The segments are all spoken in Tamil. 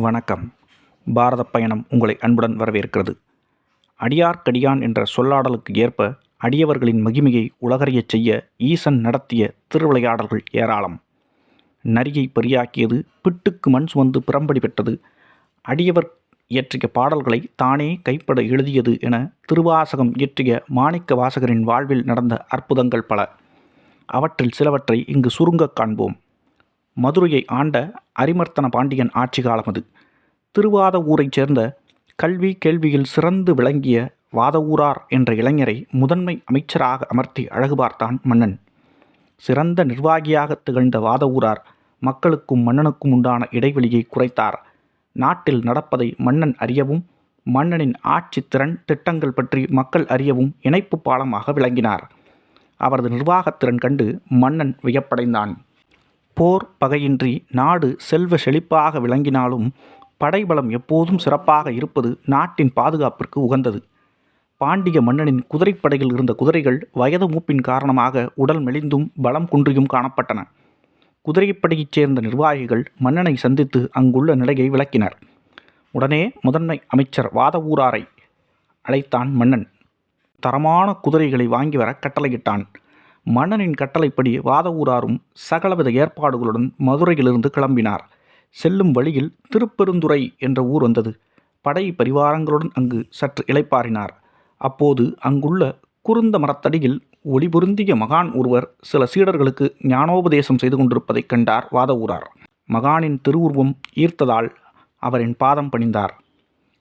வணக்கம். பாரத பயணம் உங்களை அன்புடன் வரவேற்கிறது. அடியார்க்கடியான் என்ற சொல்லாடலுக்கு ஏற்ப அடியவர்களின் மகிமையை உலகறியச் செய்ய ஈசன் நடத்திய திருவிளையாடல்கள் ஏராளம். நரியை பரியாக்கியது பிட்டுக்கு மண் சுமந்து பிறம்படி பெற்றது. அடியவர் இயற்றிய பாடல்களை தானே கைப்பட எழுதியது என திருவாசகம் இயற்றிய மாணிக்க வாசகரின் வாழ்வில் நடந்த அற்புதங்கள் பல. அவற்றில் சிலவற்றை இங்கு சுருங்கக் காண்போம். மதுரையை ஆண்ட அரிமர்த்தன பாண்டியன் ஆட்சி காலம் அது. திருவாத ஊரைச் சேர்ந்த கல்வி கேள்வியில் சிறந்து விளங்கிய வாதவூரார் என்ற இளைஞரை முதன்மை அமைச்சராக அமர்த்தி அழகு பார்த்தான் மன்னன். சிறந்த நிர்வாகியாக திகழ்ந்த வாதவூரார் மக்களுக்கும் மன்னனுக்கும் உண்டான இடைவெளியை குறைத்தார். நாட்டில் நடப்பதை மன்னன் அறியவும் மன்னனின் ஆட்சி திறன் திட்டங்கள் பற்றி மக்கள் அறியவும் இணைப்பு பாலமாக விளங்கினார். அவரது நிர்வாகத்திறன் கண்டு மன்னன் வியப்படைந்தான். போர் பகையின்றி நாடு செல்வ செழிப்பாக விளங்கினாலும் படைபலம் எப்போதும் சிறப்பாக இருப்பது நாட்டின் பாதுகாப்பிற்கு உகந்தது. பாண்டிய மன்னனின் குதிரைப்படையில் இருந்த குதிரைகள் வயது மூப்பின் காரணமாக உடல் மெலிந்தும் பலம் குன்றியும் காணப்பட்டன. குதிரைப்படையைச் சேர்ந்த நிர்வாகிகள் மன்னனை சந்தித்து அங்குள்ள நிலையை விளக்கினர். உடனே முதன்மை அமைச்சர் வாதவூராரை அழைத்தான் மன்னன். தரமான குதிரைகளை வாங்கி வர கட்டளையிட்டான். மன்னனின் கட்டளைப்படி வாதவூராரும் சகலவித ஏற்பாடுகளுடன் மதுரையிலிருந்து கிளம்பினார். செல்லும் வழியில் திருப்பெருந்துறை என்ற ஊர் வந்தது. படை பரிவாரங்களுடன் அங்கு சற்று இளைப்பாறினார். அப்போது அங்குள்ள குறுந்த மரத்தடியில் ஒளிபொருந்திய மகான் ஒருவர் சில சீடர்களுக்கு ஞானோபதேசம் செய்து கொண்டிருப்பதைக் கண்டார் வாதவூரார். மகானின் திருவுருவம் ஈர்த்ததால் அவரின் பாதம் பணிந்தார்.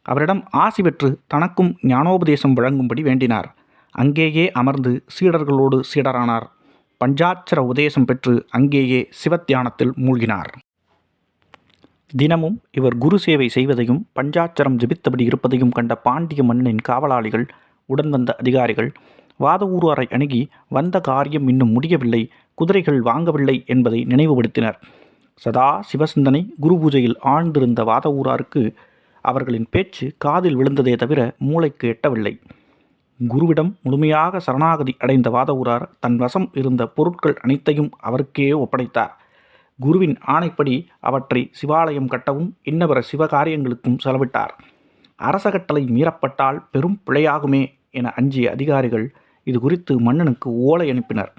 அவரிடம் ஆசி பெற்று தனக்கும் ஞானோபதேசம் வழங்கும்படி வேண்டினார். அங்கேயே அமர்ந்து சீடர்களோடு சீடரானார். பஞ்சாட்சர உபதேசம் பெற்று அங்கேயே சிவத்தியானத்தில் மூழ்கினார். தினமும் இவர் குரு சேவை செய்வதையும் பஞ்சாட்சரம் ஜபித்தபடி இருப்பதையும் கண்ட பாண்டிய மன்னனின் காவலாளிகள் உடன் வந்த அதிகாரிகள் வாதவூராரை அணுகி வந்த காரியம் இன்னும் முடியவில்லை குதிரைகள் வாங்கவில்லை என்பதை நினைவுபடுத்தினர். சதா சிவசிந்தனை குரு பூஜையில் ஆழ்ந்திருந்த வாதவூராருக்கு அவர்களின் பேச்சு காதில் விழுந்ததே தவிர மூளைக்கு எட்டவில்லை. குருவிடம் முழுமையாக சரணாகதி அடைந்த வாதவூரார் தன் வசம் இருந்த பொருட்கள் அனைத்தையும் அவருக்கே ஒப்படைத்தார். குருவின் ஆணைப்படி அவற்றை சிவாலயம் கட்டவும் இன்னவர சிவகாரியங்களுக்கும் செலவிட்டார். அரச கட்டளை மீறப்பட்டால் பெரும் பிழையாகுமே என அஞ்சிய அதிகாரிகள் இது குறித்து மன்னனுக்கு ஓலை அனுப்பினர்.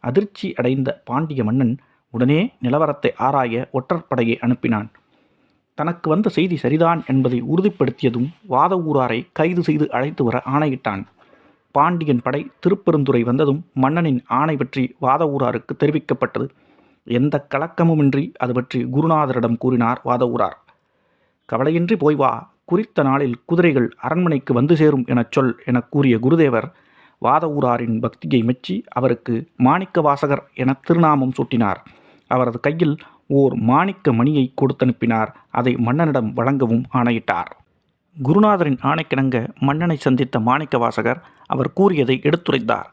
அதிர்ச்சி அடைந்த பாண்டிய மன்னன் உடனே நிலவரத்தை ஆராய ஒற்றற்படையை அனுப்பினான். தனக்கு வந்த செய்தி சரிதான் என்பதை உறுதிப்படுத்தியதும் வாத ஊராரை கைது செய்து அழைத்து வர ஆணையிட்டான். பாண்டியன் படை திருப்பெருந்துறை வந்ததும் மன்னனின் ஆணை பற்றி வாதவூராருக்கு தெரிவிக்கப்பட்டது. எந்த கலக்கமுமின்றி அது பற்றி குருநாதரிடம் கூறினார் வாதவூரார் கவலையின்றி போய் வா குறித்த நாளில் குதிரைகள் அரண்மனைக்கு வந்து சேரும் எனச் சொல் எனக் கூறிய குருதேவர் வாதவூராரின் பக்தியை மெச்சி அவருக்கு மாணிக்க வாசகர் என திருநாமம் சூட்டினார். அவரது கையில் ஓர் மாணிக்க மணியை கொடுத்தனுப்பினார். அதை மன்னனிடம் வழங்கவும் ஆணையிட்டார். குருநாதரின் ஆணைக்கிணங்க மன்னனை சந்தித்த மாணிக்க வாசகர் அவர் கூறியதை எடுத்துரைத்தார்.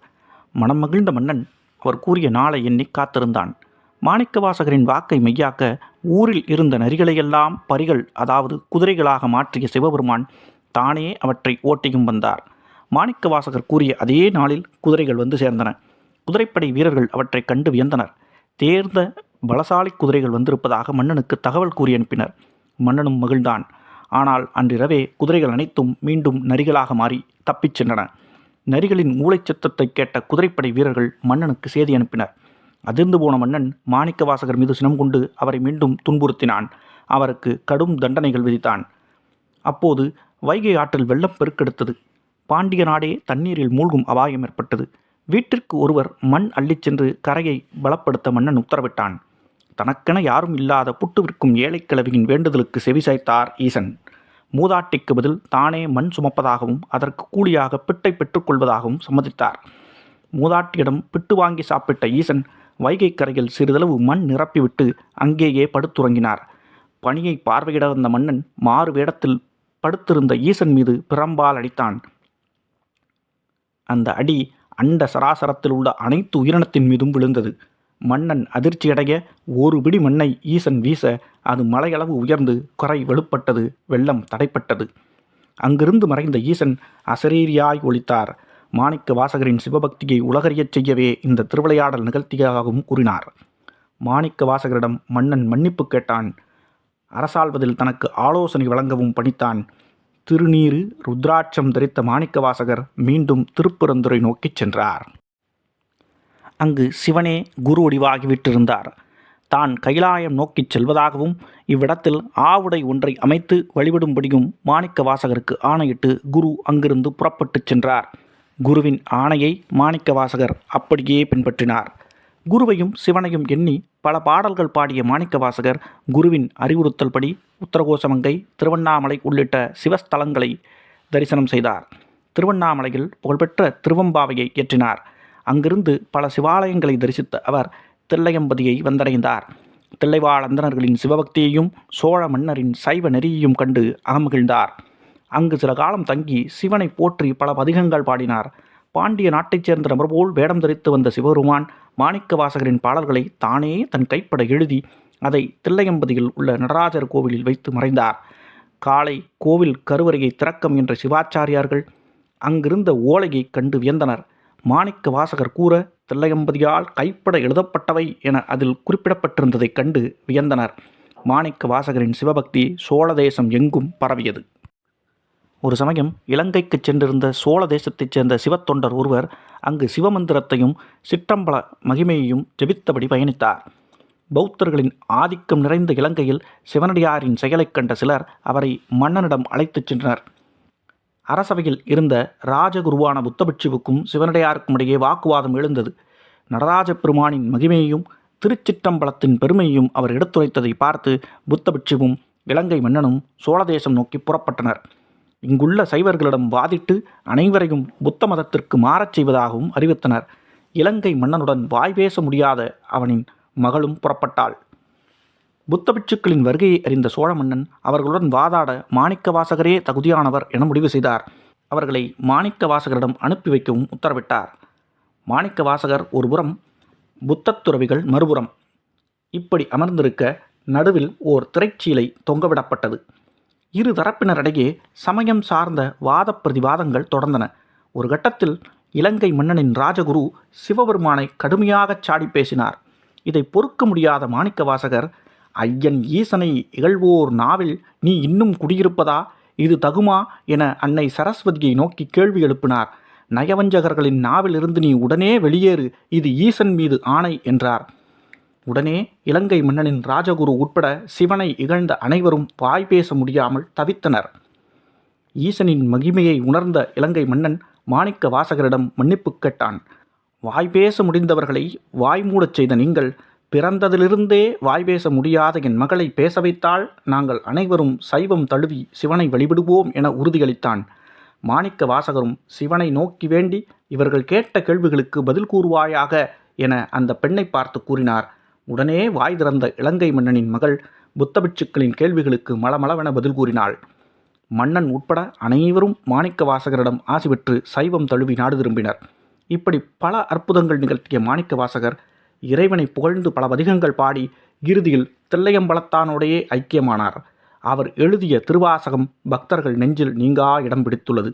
மனம் மகிழ்ந்த மன்னன் அவர் கூறிய நாளை எண்ணி காத்திருந்தான். மாணிக்க வாசகரின் வாக்கை மெய்யாக்க ஊரில் இருந்த நரிகளையெல்லாம் பரிகள் அதாவது குதிரைகளாக மாற்றிய சிவபெருமான் தானே அவற்றை ஓட்டியும் வந்தார். மாணிக்க வாசகர் கூறிய அதே நாளில் குதிரைகள் வந்து சேர்ந்தன. குதிரைப்படை வீரர்கள் அவற்றை கண்டு வியந்தனர். தேர்ந்த பலசாலி குதிரைகள் வந்திருப்பதாக மன்னனுக்கு தகவல் கூறி அனுப்பினர். மன்னனும் மகிழ்ந்தான். ஆனால் அன்றிரவே குதிரைகள் அனைத்தும் மீண்டும் நரிகளாக மாறி தப்பிச் சென்றன. நரிகளின் மூளைச்சத்தத்தை கேட்ட குதிரைப்படை வீரர்கள் மன்னனுக்கு செய்தி அனுப்பினர். அதிர்ந்து போன மன்னன் மாணிக்க வாசகர் மீது சினம் கொண்டு அவரை மீண்டும் துன்புறுத்தினான். அவருக்கு கடும் தண்டனைகள் விதித்தான். அப்போது வைகை ஆற்றில் வெள்ளம் பெருக்கெடுத்தது. பாண்டிய நாடே தண்ணீரில் மூழ்கும் அபாயம் ஏற்பட்டது. வீட்டிற்கு ஒருவர் மண் அள்ளிச் சென்று கரையை பலப்படுத்த மன்னன் உத்தரவிட்டான். தனக்கென யாரும் இல்லாத புட்டு விற்கும் ஏழைக்கிழவியின் வேண்டுதலுக்கு செவிசாய்த்தார் ஈசன். மூதாட்டிக்கு பதில் தானே மண் சுமப்பதாகவும் அதற்கு கூலியாக பிட்டை பெற்றுக்கொள்வதாகவும் சம்மதித்தார். மூதாட்டியிடம் பிட்டு வாங்கி சாப்பிட்ட ஈசன் வைகை கரையில் சிறிதளவு மண் நிரப்பிவிட்டு அங்கேயே படுத்துறங்கினார். பணியை பார்வையிட வந்த மன்னன் மாறு வேடத்தில் படுத்திருந்த ஈசன் மீது பிறம்பால் அடித்தான். அந்த அடி அண்ட சராசரத்தில் உள்ள அனைத்து உயிரினத்தின் மீதும் விழுந்தது. மன்னன் அதிர்ச்சியடைய ஒரு பிடி மண்ணை ஈசன் வீச அது மலையளவு உயர்ந்து குறை வெளுப்பட்டது வெள்ளம் தடைப்பட்டது. அங்கிருந்து மறைந்த ஈசன் அசரீரியாய் ஒழித்தார். மாணிக்க வாசகரின் சிவபக்தியை உலகறியச் செய்யவே இந்த திருவிளையாடல் நிகழ்த்தியாகவும் கூறினார். மாணிக்க வாசகரிடம் மன்னன் மன்னிப்பு கேட்டான். அரசாள்வதில் தனக்கு ஆலோசனை வழங்கவும் பணித்தான். திருநீறு ருத்ராட்சம் தரித்த மாணிக்கவாசகர் மீண்டும் திருப்புரந்துரை நோக்கிச் சென்றார். அங்கு சிவனே குரு வடிவாகிவிட்டிருந்தார். தான் கைலாயம் நோக்கிச் செல்வதாகவும் இவ்விடத்தில் ஆவுடை ஒன்றை அமைத்து வழிபடும்படியும் மாணிக்க வாசகருக்கு ஆணையிட்டு குரு அங்கிருந்து புறப்பட்டுச் சென்றார். குருவின் ஆணையை மாணிக்க வாசகர் அப்படியே பின்பற்றினார். குருவையும் சிவனையும் எண்ணி பல பாடல்கள் பாடிய மாணிக்க வாசகர் குருவின் அறிவுறுத்தல்படி உத்தரகோசமங்கை திருவண்ணாமலை உள்ளிட்ட சிவஸ்தலங்களை தரிசனம் செய்தார். திருவண்ணாமலையில் புகழ்பெற்ற திருவம்பாவையை ஏற்றினார். அங்கிருந்து பல சிவாலயங்களை தரிசித்த அவர் தில்லையம்பதியை வந்தடைந்தார். தில்லைவாழந்தனர்களின் சிவபக்தியையும் சோழ மன்னரின் சைவ நெறியையும் கண்டு அகமகிழ்ந்தார். அங்கு சில காலம் தங்கி சிவனை போற்றி பல பதிகங்கள் பாடினார். பாண்டிய நாட்டைச் சேர்ந்த நபர் போல் வேடம் தரித்து வந்த சிவபெருமான் மாணிக்க வாசகரின் பாடல்களை தானே தன் கைப்பட எழுதி அதை தில்லையம்பதியில் உள்ள நடராஜர் கோவிலில் வைத்து மறைந்தார். காலை கோவில் கருவறையை திறக்கம் என்ற சிவாச்சாரியார்கள் அங்கிருந்த ஓலையை கண்டு வியந்தனர். மாணிக்க வாசகர் கூற தில்லையம்பதியால் கைப்பட எழுதப்பட்டவை என அதில் குறிப்பிடப்பட்டிருந்ததைக் கண்டு வியந்தனர். மாணிக்க வாசகரின் சிவபக்தி சோழ தேசம் எங்கும் பரவியது. ஒரு சமயம் இலங்கைக்கு சென்றிருந்த சோழ தேசத்தைச் சேர்ந்த சிவத்தொண்டர் ஒருவர் அங்கு சிவமந்திரத்தையும் சிற்றம்பல மகிமையையும் ஜெபித்தபடி பயணித்தார். பௌத்தர்களின் ஆதிக்கம் நிறைந்த இலங்கையில் சிவனடியாரின் செயலைக் கண்ட சிலர் அவரை மன்னனிடம் அழைத்துச் சென்றனர். அரசவையில் இருந்த ராஜகுருவான புத்தபிட்சுவுக்கும் சிவனடையாருக்கும் இடையே வாக்குவாதம் எழுந்தது. நடராஜ பெருமானின் மகிமையையும் திருச்சிற்றம்பலத்தின் பெருமையையும் அவர் எடுத்துரைத்ததை பார்த்து புத்தபிட்சுவும் இலங்கை மன்னனும் சோழதேசம் நோக்கி புறப்பட்டனர். இங்குள்ள சைவர்களிடம் வாதிட்டு அனைவரையும் புத்த மதத்திற்கு மாறச் செய்வதாகவும் அறிவித்தனர். இலங்கை மன்னனுடன் வாய் பேச முடியாத அவனின் மகளும் புறப்பட்டாள். புத்த பிட்சுக்களின் வருகையை அறிந்த சோழ மன்னன் அவர்களுடன் வாதாட மாணிக்க வாசகரே தகுதியானவர் என முடிவு செய்தார். அவர்களை மாணிக்க வாசகரிடம் அனுப்பி வைக்கவும் உத்தரவிட்டார். மாணிக்க வாசகர் ஒருபுறம் புத்தத்துறவிகள் மறுபுறம். இப்படி அமர்ந்திருக்க நடுவில் ஓர் திரைச்சீலை தொங்கவிடப்பட்டது. இரு தரப்பினரிடையே சமயம் சார்ந்த வாத பிரதிவாதங்கள் தொடர்ந்தன. ஒரு கட்டத்தில் இலங்கை மன்னனின் ராஜகுரு சிவபெருமானை கடுமையாகச் சாடி பேசினார். இதை பொறுக்க முடியாத மாணிக்க வாசகர் ஐயன் ஈசனை இகழ்வோர் நாவில் நீ இன்னும் குடியிருப்பதா? இது தகுமா? என அன்னை சரஸ்வதியை நோக்கி கேள்வி எழுப்பினார். நயவஞ்சகர்களின் நாவிலிருந்து நீ உடனே வெளியேறு. இது ஈசன் மீது ஆணை என்றார். உடனே இலங்கை மன்னனின் ராஜகுரு உட்பட சிவனை இகழ்ந்த அனைவரும் வாய் பேச முடியாமல் தவித்தனர். ஈசனின் மகிமையை உணர்ந்த இலங்கை மன்னன் மாணிக்க வாசகரிடம் மன்னிப்பு கேட்டான். வாய் பேச முடிந்தவர்களை வாய் மூடச் செய்த நீங்கள் பிறந்ததிலிருந்தே வாய் பேச முடியாத என் மகளை பேச வைத்தால் நாங்கள் அனைவரும் சைவம் தழுவி சிவனை வழிபடுவோம் என உறுதியளித்தான். மாணிக்க வாசகரும் சிவனை நோக்கி வேண்டி இவர்கள் கேட்ட கேள்விகளுக்கு பதில் கூறுவாயாக என அந்த பெண்ணை பார்த்து கூறினார். உடனே வாய் திறந்த இலங்கை மன்னனின் மகள் புத்தபிட்சுக்களின் கேள்விகளுக்கு மளமளவென பதில் கூறினாள். மன்னன் உட்பட அனைவரும் மாணிக்க வாசகரிடம் ஆசி பெற்று சைவம் தழுவி நாடு திரும்பினர். இப்படி பல அற்புதங்கள் நிகழ்த்திய மாணிக்க வாசகர் இறைவனை புகழ்ந்து பல பதிகங்கள் பாடி இறுதியில் தில்லையம்பலத்தானோடையே ஐக்கியமானார். அவர் எழுதிய திருவாசகம் பக்தர்கள் நெஞ்சில் நீங்கா இடம் பிடித்துள்ளது.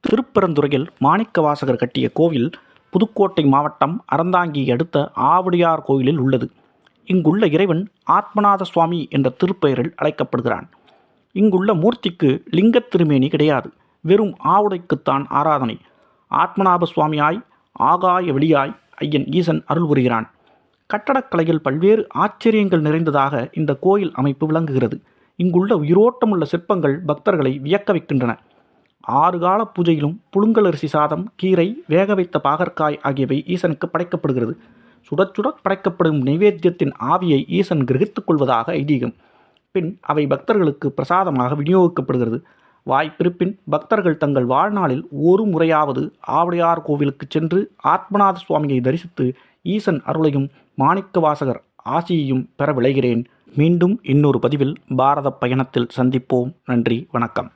திருப்பெருந்துறையில் மாணிக்கவாசகர் கட்டிய கோவில் புதுக்கோட்டை மாவட்டம் அறந்தாங்கி அடுத்த ஆவடியார் கோயிலில் உள்ளது. இங்குள்ள இறைவன் ஆத்மநாத சுவாமி என்ற திருப்பெயரில் அழைக்கப்படுகிறான். இங்குள்ள மூர்த்திக்கு லிங்கத் திருமேனி கிடையாது. வெறும் ஆவுடைக்குத்தான் ஆராதனை. ஆத்மநாப சுவாமியாய் ஆகாய வெளியாய் ஐயன் ஈசன் அருள் புரிகிறான். கட்டடக்கலையில் பல்வேறு ஆச்சரியங்கள் நிறைந்ததாக இந்த கோயில் அமைப்பு விளங்குகிறது. இங்குள்ள உயிரோட்டமுள்ள சிற்பங்கள் பக்தர்களை வியக்க வைக்கின்றன ஆறு கால பூஜையிலும் புழுங்கலரிசி சாதம் கீரை வேக வைத்த பாகற்காய் ஆகியவை ஈசனுக்கு படைக்கப்படுகிறது. சுடச் படைக்கப்படும் நைவேத்தியத்தின் ஆவியை ஈசன் கிரகித்துக் கொள்வதாக ஐதீகம். பின் அவை பக்தர்களுக்கு பிரசாதமாக விநியோகிக்கப்படுகிறது. வாய்ப்பிருப்பின் பக்தர்கள் தங்கள் வாழ்நாளில் ஒரு முறையாவது ஆவடையார் கோவிலுக்கு சென்று ஆத்மநாத சுவாமியை தரிசித்து ஈசன் அருளையும் மாணிக்க வாசகர் ஆசியையும் பெற விளைகிறேன். மீண்டும் இன்னொரு பதிவில் பாரத பயணத்தில் சந்திப்போம். நன்றி வணக்கம்.